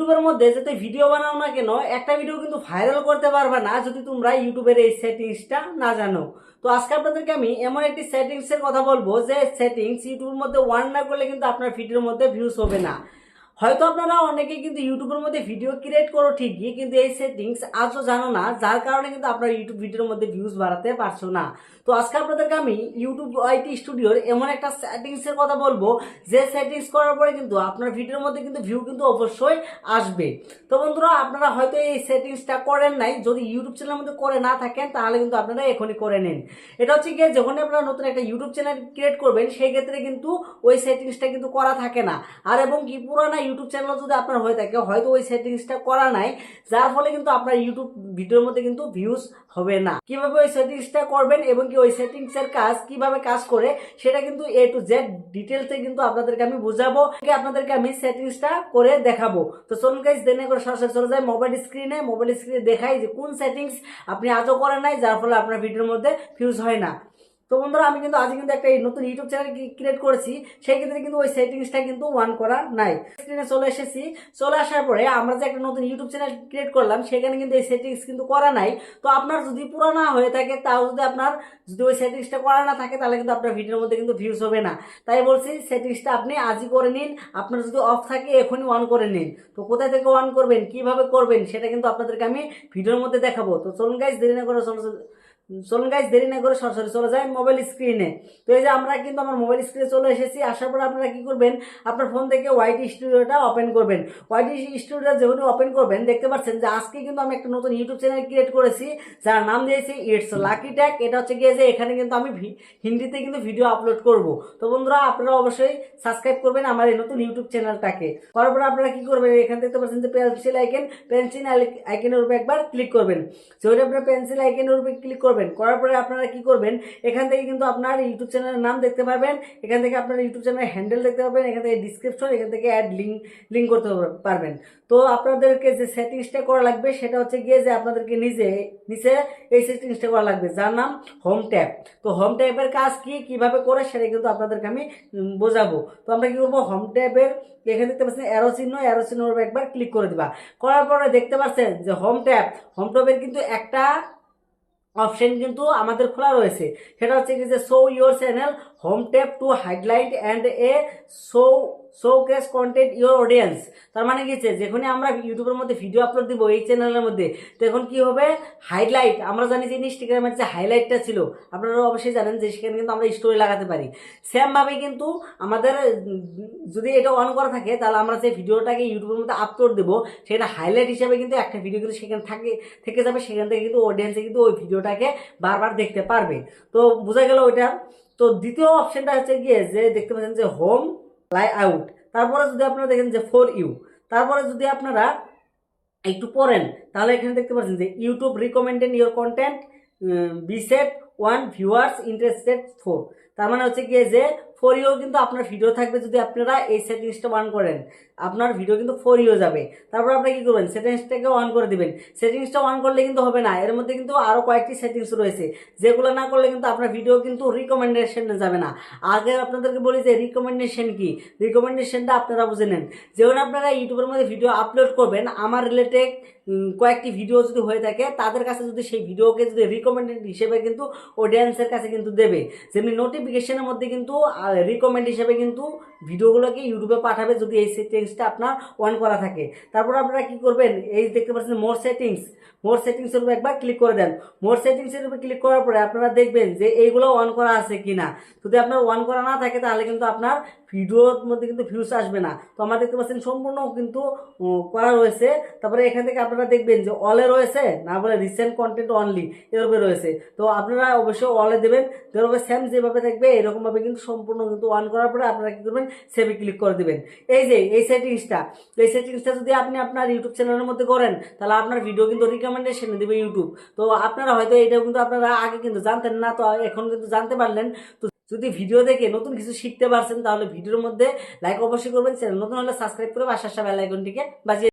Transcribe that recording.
ইউটিউবের মধ্যে যাতে ভিডিও বানাও না কেন, একটা ভিডিও কিন্তু ভাইরাল করতে পারবে না যদি তোমরা ইউটিউবের এই সেটিংসটা না জানো। তো আজকে আপনাদেরকে আমি এমন একটি সেটিংসের কথা বলব যে সেটিংস ইউটিউবের মধ্যে ওয়ান না করলে কিন্তু আপনার ভিডিওর মধ্যে ভিউজ হবে না। হয়তো আপনারা অনেকে কিন্তু ইউটিউবের মধ্যে ভিডিও ক্রিয়েট করো ঠিকই, কিন্তু এই সেটিংস আজও জানো না, যার কারণে কিন্তু আপনার ইউটিউব ভিডিওর মধ্যে ভিউজ বাড়াতে পারছ না। তো আজকে আপনাদেরকে আমি ইউটিউব আইটি স্টুডিওর এমন একটা সেটিংস এর কথা বলব, যে সেটিংস করার পরে কিন্তু আপনার ভিডিওর মধ্যে কিন্তু ভিউ কিন্তু অবশ্যই আসবে। তো বন্ধুরা, আপনারা হয়তো এই সেটিংসটা করেন নাই, যদি ইউটিউব চ্যানেলের মধ্যে করে না থাকেন, তাহলে কিন্তু আপনারা এখনই করে নিন। এটা হচ্ছে গিয়ে যখন আপনারা নতুন একটা ইউটিউব চ্যানেল ক্রিয়েট করবেন সেই ক্ষেত্রে কিন্তু ওই সেটিংসটা কিন্তু করা থাকে না। আর এবং কি, পুরানা ইউটিউব চ্যানেল যদি আপনার হয়ে থাকে, হয়তো ওই সেটিংসটা করা নাই, যার ফলে কিন্তু আপনার ইউটিউব ভিডিওর মধ্যে কিন্তু ভিউজ হবে না। কীভাবে ওই সেটিংসটা করবেন এবং কি ওই সেটিংস এর কাজ কীভাবে কাজ করে, সেটা কিন্তু এ টু জেড ডিটেলসে কিন্তু আপনাদেরকে আমি বুঝাবো আপনাদেরকে আমি সেটিংসটা করে দেখাবো। তো চলুন গাইজ দেনে করে সরাসরি চলে যায় মোবাইল স্ক্রিনে মোবাইল স্ক্রিনে দেখাই যে কোন সেটিংস আপনি আজও করেন নাই, যার ফলে আপনার ভিডিওর মধ্যে ভিউজ হয় না। তো বন্ধুরা, আমি কিন্তু আজ কিন্তু একটা নতুন ইউটিউব চ্যানেল ক্রিয়েট করেছি। সেই ক্ষেত্রে কিন্তু ওই সেটিংসটা কিন্তু ওয়ান করা নাই। স্ক্রিনে চলে এসেছি। চলে আসার পরে আমরা যে একটা নতুন ইউটিউব চ্যানেল ক্রিয়েট করলাম, সেখানে কিন্তু এই সেটিংস কিন্তু করা নাই। তো আপনার যদি পুরানা হয়ে থাকে, তাও যদি আপনার যদি ওই সেটিংসটা করা না থাকে, তাহলে কিন্তু আপনার ভিডিওর মধ্যে কিন্তু ভিউজ হবে না। তাই বলছি সেটিংসটা আপনি আজই করে নিন। আপনার যদি অফ থাকে, এখনই অন করে নিন। তো কোথায় থেকে অন করবেন, কীভাবে করবেন, সেটা কিন্তু আপনাদেরকে আমি ভিডিওর মধ্যে দেখাবো। তো চলুন গাইজ দেরি না করে চলো চলুন গাইজ দেরি না করে সরাসরি চলে যায় মোবাইল স্ক্রিনে তো এই যে আমরা কিন্তু আমার মোবাইল স্ক্রিনে চলে এসেছি। আসার পর আপনারা কি করবেন? আপনার ফোন থেকে ওয়াইটি স্টুডিওটা ওপেন করবেন। ওয়াইটি স্টুডিওটা যেহেতু ওপেন করবেন, দেখতে পাচ্ছেন যে আজকে কিন্তু আমি একটা নতুন ইউটিউব চ্যানেল ক্রিয়েট করেছি, যার নাম দিয়েছি ইটস লাকি ট্যাক এটা হচ্ছে গিয়ে যে এখানে কিন্তু আমি হিন্দিতে কিন্তু ভিডিও আপলোড করব। তো বন্ধুরা, আপনারা অবশ্যই সাবস্ক্রাইব করবেন আমার এই নতুন ইউটিউব চ্যানেলটাকে করার পর আপনারা কি করবেন? এখানে দেখতে পাচ্ছেন যে পেন্সিল আইকেন পেন্সিল আইকেনের উপরে একবার ক্লিক করবেন। যেহেতু আপনারা পেন্সিল আইকেনের উপরে ক্লিক করবেন করার পরে আপনারা কি করবেন, এখান থেকে কিন্তু আপনার ইউটিউব চ্যানেলের নাম দেখতে পারবেন, এখান থেকে আপনার ইউটিউব চ্যানেলের হ্যান্ডেল দেখতে পারবেন, এখান থেকে ডিসক্রিপশন এখান থেকে অ্যাড লিঙ্ক লিঙ্ক করতে পারবেন। তো আপনাদেরকে যে সেটিংসটা করা লাগবে, সেটা হচ্ছে গিয়ে যে আপনাদেরকে নিজে, নিচে এই সেটিংসটা করা লাগবে, যার নাম হোম ট্যাব তো হোম ট্যাপের কাজ কি, কীভাবে করে, সেটা কিন্তু আপনাদেরকে আমি বোঝাবো। তো আমরা কি করব হোম ট্যাপের এখানে দেখতে পাচ্ছেন অ্যারো চিহ্ন অ্যারো চিহ্ন একবার ক্লিক করে দিবা। করার পরে দেখতে পাচ্ছেন যে হোম ট্যাব হোম ট্যাপের কিন্তু একটা অপশন কিন্তু আমাদের খোলা রয়েছে। সেটা হচ্ছে কি যে show your channel home tap to highlight and a show showcase content your audience তার মানে কি যেখানে আমরা ইউটিউবের মধ্যে ভিডিও আপলোড দিব এই চ্যানেলের মধ্যে তখন কি হবে? হাইলাইট আমরা জানি যে ইনস্টাগ্রামের যে হাইলাইটটা ছিল আপনারা অবশ্যই জানেন যে সেখানে কিন্তু আমরা স্টোরি লাগাতে পারি। সেমভাবে কিন্তু আমাদের, যদি এটা অন করা থাকে, তাহলে আমরা যে ভিডিওটাকে ইউটিউবের মধ্যে আপলোড দেবো, সেটা হাইলাইট হিসাবে কিন্তু একটা ভিডিও কিন্তু সেখানে থাকে, থেকে যাবে, সেখান থেকে কিন্তু অডিয়েন্সে কিন্তু ওই ভিডিওটাকে বারবার দেখতে পারবে। তো বোঝা গেল ওইটা। তো দ্বিতীয় অপশনটা হচ্ছে গিয়ে যে দেখতে পাচ্ছেন যে হোম লাই আউট তারপরে যদি আপনারা দেখেন যে ফোর ইউ তারপরে যদি আপনারা একটু পড়েন, তাহলে এখানে দেখতে পাচ্ছেন যে YouTube recommended your content based on viewers interested for তার মানে হচ্ছে গিয়ে যে ফর ইও কিন্তু আপনার ভিডিও থাকবে যদি আপনারা এই সেটিংসটা অন করেন। আপনার ভিডিও কিন্তু ফর ইউ যাবে। তারপর আপনি কি করবেন? সেটিংসটাকে অন করে দিবেন। সেটিংসটা অন করলে কিন্তু হবে না। এর মধ্যে কিন্তু আরও কয়েকটি সেটিংস রয়েছে। যেগুলো না করলে কিন্তু আপনার ভিডিও কিন্তু রিকমেন্ডেশনে যাবে না। আগে আপনাদেরকে বলি যে রিকমেন্ডেশন কি? রিকমেন্ডেশনটা আপনারা বুঝে নেন। যেমন আপনারা ইউটিউবের মধ্যে ভিডিও আপলোড করবেন, আমার রিলেটেড কয়েকটি ভিডিও যদি হয়ে থাকে, তাদের কাছে যদি সেই ভিডিওকে যদি রিকমেন্ডেড হিসেবে কিন্তু অডিয়েন্সের কাছে কিন্তু দেবে। যেমনি নোটিফিকেশনের মধ্যে কিন্তু রিকমেন্ড হিসেবে কিন্তু ভিডিওগুলোকে ইউটিউবে পাঠাবে যদি এই সেটিংসটা আপনার অন করা থাকে। তারপর আপনারা কি করবেন? এই দেখতে পাচ্ছেন মোর সেটিংস মোর সেটিংসের উপর একবার ক্লিক করে দেন। মোর সেটিংসের উপর ক্লিক করার পরে আপনারা দেখবেন যে এইগুলো অন করা আছে কিনা। যদি আপনার অন করা না থাকে তাহলে কিন্তু আপনার ভিডিওর মধ্যে কিন্তু ভিউজ আসবে না। তো আমরা দেখতে পাচ্ছেন সম্পূর্ণ কিন্তু করা রয়েছে। তারপরে এখান থেকে আপনারা দেখবেন যে অলে রয়েছে, না বলে রিসেন্ট কন্টেন্ট অনলি এভাবে রয়েছে। তো আপনারা অবশ্যই অলে দেবেন। যেভাবে সেম যেভাবে থাকবে, এরকমভাবে কিন্তু সম্পূর্ণ কিন্তু অন করার পরে আপনারা কি করবেন? সেভে ক্লিক করে দেবেন। এই যে, এই সেটিংসটা এই সেটিংসটা যদি আপনি আপনার ইউটিউব চ্যানেলের মধ্যে করেন, তাহলে আপনার ভিডিও কিন্তু রিকমেন্ডেশন দেবে ইউটিউব তো আপনারা হয়তো এটাও কিন্তু আপনারা আগে কিন্তু জানতেন না, তো এখন কিন্তু জানতে পারলেন। তো যদি ভিডিও দেখে নতুন কিছু শিখতে পারছেন, তাহলে ভিডিওর মধ্যে লাইক অবশ্যই করবেন চ্যানেল নতুন হলে সাবস্ক্রাইব করে পাশে আসা বেল আইকনটিকে বাজিয়ে